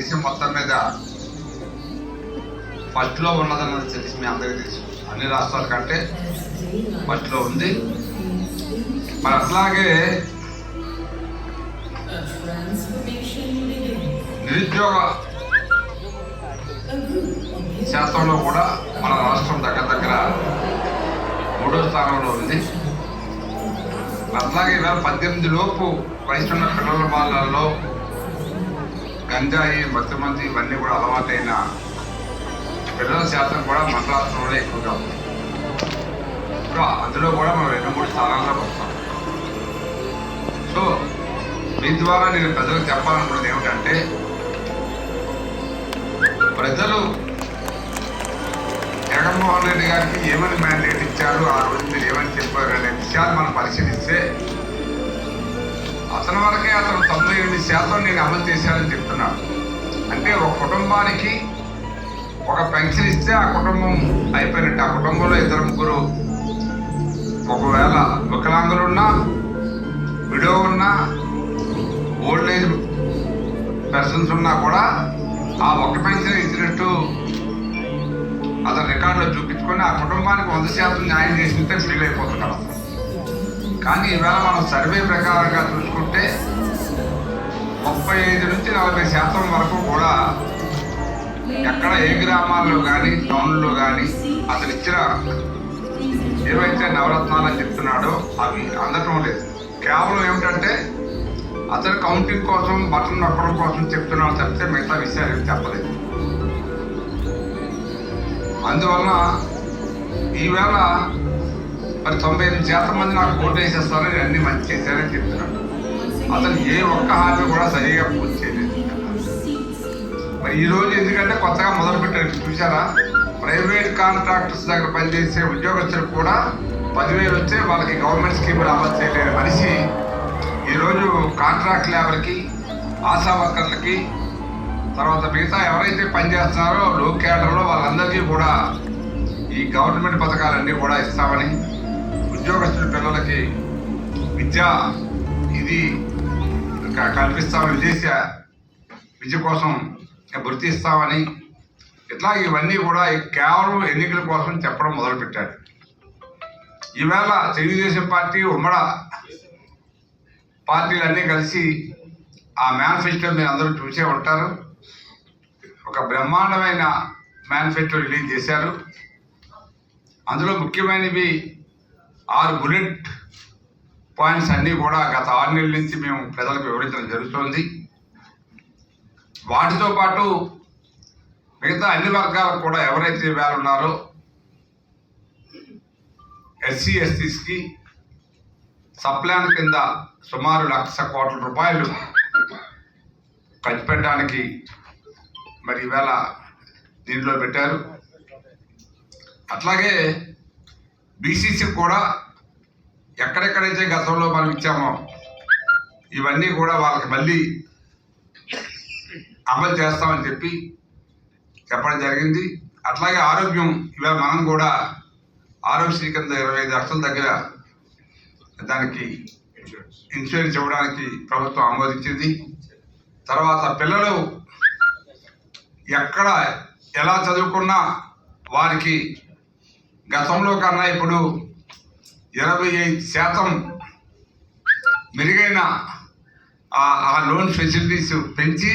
దేశం మొత్తం మీద ఫస్ట్లో ఉన్నదన్నది తెలిసి మీ అందరికీ తెలుసు. అన్ని రాష్ట్రాల కంటే ఫస్ట్లో ఉంది. మరి అట్లాగే నిరుద్యోగ శాతంలో కూడా మన రాష్ట్రం దగ్గర దగ్గర మూడో స్థానంలో ఉంది. అట్లాగే ఇలా పద్దెనిమిది లోపు వయసున్న పిల్లల బాలలో గంజాయి మత్తుమంది ఇవన్నీ కూడా అలవాటైన పిల్లల శాతం కూడా మన రాష్ట్రంలో ఎక్కువగా ఉంది. ఇప్పుడు అందులో కూడా మనం రెండు మూడు స్థానాల్లో వస్తాం. సో మీ ద్వారా నేను ప్రజలకు చెప్పాలనుకున్నది ఏమిటంటే ప్రజలు జగన్మోహన్ రెడ్డి గారికి ఏమని మ్యాండేట్ ఇచ్చారు ఆ రోజు మీరు ఏమని చెప్పారు అనే విషయాలు మనం పరిశీలిస్తే అతని వరకే అతను తొంభై ఎనిమిది శాతం నేను అమలు చేశానని చెప్తున్నాడు. అంటే ఒక కుటుంబానికి ఒక పెన్షన్ ఇస్తే ఆ కుటుంబం అయిపోయినట్టు ఆ కుటుంబంలో ఇద్దరు ముగ్గురు ఒకవేళ వికలాంగులున్నా విడో ఉన్నా ఓల్డ్ ఏజ్ పెర్సన్స్ ఉన్నా కూడా ఆ ఒక్క పెన్షన్ ఇచ్చినట్టు అతను రికార్డులో చూపించుకొని ఆ కుటుంబానికి వంద శాతం న్యాయం చేసినట్టే ఫీల్ అయిపోతున్నాడు. కానీ ఈవేళ మనం సర్వే ప్రకారంగా చూసుకుంటే ముప్పై ఐదు నుంచి నలభై శాతం వరకు కూడా ఎక్కడ ఏ గ్రామాల్లో కానీ టౌన్లో కానీ అతను ఇచ్చిన ఏవైతే నవరత్నాలు అని చెప్తున్నాడో అవి అందటం లేదు. కేవలం ఏమిటంటే అతను కౌంటింగ్ కోసం బటన్ నొక్కడం కోసం చెప్తున్నాడు తప్పితే మిగతా విషయాలు ఏమి చెప్పలేదు. అందువలన ఈవేళ మరి తొంభై ఎనిమిది శాతం మంది నాకు ఓటు వేసేస్తారని అన్ని మంచి చేశారని చెప్తున్నాడు అతను ఏ ఒక్క హామీ కూడా సరిగా పూర్తి చేయలేదు. మరి ఈ రోజు ఎందుకంటే కొత్తగా మొదలు పెట్టారు చూసారా ప్రైవేట్ కాంట్రాక్టర్స్ దగ్గర పనిచేసే ఉద్యోగస్తులకు కూడా పదివేలు వచ్చే వాళ్ళకి గవర్నమెంట్ స్కీములు అమలు చేయలేని మనిషి. ఈరోజు కాంట్రాక్ట్ లేబర్కి ఆశా వర్కర్లకి తర్వాత మిగతా ఎవరైతే పనిచేస్తున్నారో లో క్యాడర్లో వాళ్ళందరికీ కూడా ఈ గవర్నమెంట్ పథకాలన్నీ కూడా ఇస్తామని ఉద్యోగస్తుల పిల్లలకి విద్య ఇది కల్పిస్తామని విదేశ విద్య కోసం వృత్తి ఇస్తామని ఇట్లా ఇవన్నీ కూడా కేవలం ఎన్నికల కోసం చెప్పడం మొదలుపెట్టారు. ఈవేళ తెలుగుదేశం పార్టీ ఉమ్మడ పార్టీలన్నీ కలిసి ఆ మేనిఫెస్టో మీరు అందరూ చూసే ఉంటారు. ఒక బ్రహ్మాండమైన మేనిఫెస్టో రిలీజ్ చేశారు. అందులో ముఖ్యమైనవి ఆరు బుల్లెట్ పాయింట్స్ అన్నీ కూడా గత ఆరు నెలల నుంచి మేము ప్రజలకు వివరించడం జరుగుతోంది. వాటితో పాటు మిగతా అన్ని వర్గాలకు కూడా ఎవరైతే వేళ ఉన్నారో ఎస్సీ ఎస్టీస్కి సప్లాన్ కింద సుమారు లక్ష కోట్ల రూపాయలు ఖర్చు పెట్టడానికి మరి ఈవేళ దీంట్లో పెట్టారు. అట్లాగే బీసీసీ కూడా ఎక్కడెక్కడైతే గతంలో మనం ఇచ్చామో ఇవన్నీ కూడా వాళ్ళకి మళ్ళీ అమలు చేస్తామని చెప్పి చెప్పడం జరిగింది. అట్లాగే ఆరోగ్యం ఇవాళ మనం కూడా ఆరోగ్యశ్రీ కింద ఇరవై ఐదు లక్షల దగ్గర దానికి ఇన్సూరెన్స్ ఇవ్వడానికి ప్రభుత్వం ఆమోదించింది. తర్వాత పిల్లలు ఎక్కడ ఎలా చదువుకున్నా వారికి గతంలో కన్నా ఇప్పుడు ఇరవై ఐదు శాతం మెరుగైన ఆ- లోన్ ఫెసిలిటీస్ పెంచి